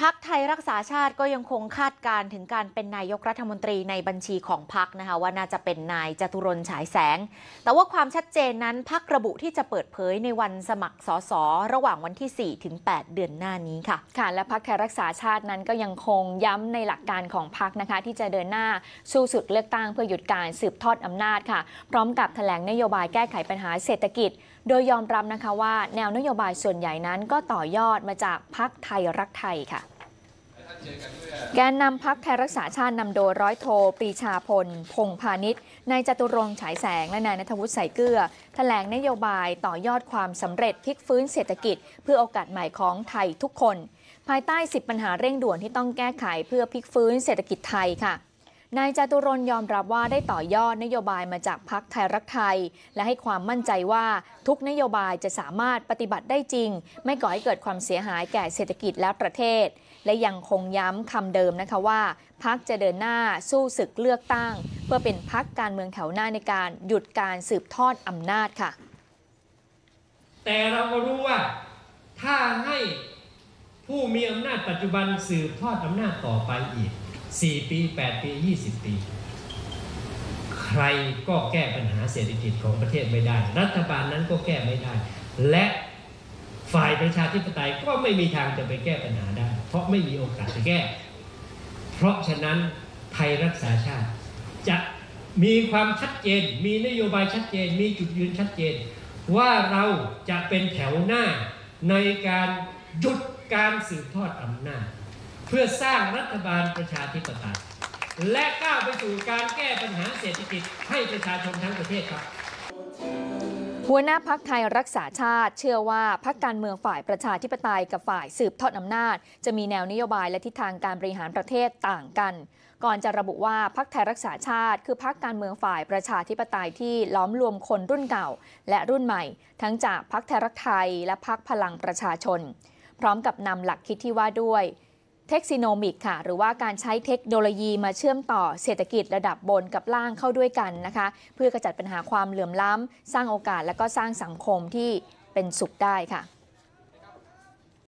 พักไทยรักษาชาติก็ยังคงคาดการณ์ถึงการเป็นนายกรัฐมนตรีในบัญชีของพักนะคะว่าน่าจะเป็นนายจตุรนฉายแสง แต่ว่าความชัดเจนนั้นพักระบุที่จะเปิดเผยในวันสมัครสสระหว่างวันที่ 4 ถึง 8 เดือนหน้านี้ค่ะ ค่ะ และพักไทยรักษาชาตินั้นก็ยังคงย้ำในหลักการของพักนะคะ ที่จะเดินหน้าสู้ศึกเลือกตั้งเพื่อหยุดการสืบทอดอำนาจค่ะ พร้อมกับแถลงนโยบายแก้ไขปัญหาเศรษฐกิจ โดยยอมรับนะคะว่าแนวนโยบายส่วนใหญ่นั้นก็ต่อยอดมาจากพักไทยรักไทยค่ะ แกนนำพักไทยรักษาชาตินำโดยร้อยโทปรีชาพล พงพาณิชย์นายจตุรงฉายแสง และนายนทวุฒิใส่เกลือแถลงนโยบายต่อยอดความสำเร็จพลิกฟื้นเศรษฐกิจ เพื่อโอกาสใหม่ของไทยทุกคน ภายใต้ 10 ปัญหาเร่งด่วนที่ต้องแก้ไขเพื่อพลิกฟื้นเศรษฐกิจไทยค่ะ นายจตุรนยอมรับว่าได้ต่อยอดนโยบายมาจากพักไทยรักไทย และให้ความมั่นใจว่าทุกนโยบายจะสามารถปฏิบัติได้จริง ไม่ก่อให้เกิดความเสียหายแก่เศรษฐกิจและประเทศ และยังคงย้ำคำเดิมนะคะว่าพักจะเดินหน้าสู้ศึกเลือกตั้ง เพื่อเป็นพักการเมืองแถวหน้าในการหยุดการสืบทอดอำนาจค่ะ แต่เราก็รู้ว่าถ้าให้ผู้มีอำนาจปัจจุบันสืบทอดอำนาจต่อไปอีก 4 ปี 8 ปี 20 ปี ใครก็แก้ปัญหาเศรษฐกิจของประเทศไม่ได้ รัฐบาลนั้นก็แก้ไม่ได้ และฝ่ายประชาธิปไตยก็ไม่มีทางจะไปแก้ปัญหาได้ เพราะไม่มีโอกาสจะแก้ เพราะฉะนั้นไทยรักษาชาติ จะมีความชัดเจน มีนโยบายชัดเจน มีจุดยืนชัดเจน ว่าเราจะเป็นแถวหน้าในการหยุดการสืบทอดอำนาจ พื่อสร้างรัฐบาลประชาธิปไตยและก้าวไปสู่การแก้ปัญหาเศรษฐกิจให้ประชาชนทั้งประเทศครับหัวหน้าพักไทยรักษาชาติ เชื่อว่าพักการเมืองฝ่ายประชาธิปไตยกับฝ่ายสืบทอดอำนาจ จะมีแนวนโยบายและทิศทางการบริหารประเทศต่างกัน ก่อนจะระบุว่าพักไทยรักษาชาติ คือพักการเมืองฝ่ายประชาธิปไตยที่ล้อมรวมคนรุ่นเก่า และรุ่นใหม่ ทั้งจากพักไทยรักไทยและพักพลังประชาชน พร้อมกับนำหลักคิดที่ว่าด้วย เทคโนมิกค่ะ หรือว่าการใช้เทคโนโลยีมาเชื่อมต่อเศรษฐกิจระดับบนกับล่างเข้าด้วยกันนะคะ เพื่อกระจัดปัญหาความเหลื่อมล้ำ สร้างโอกาสและก็สร้างสังคมที่เป็นสุขได้ค่ะ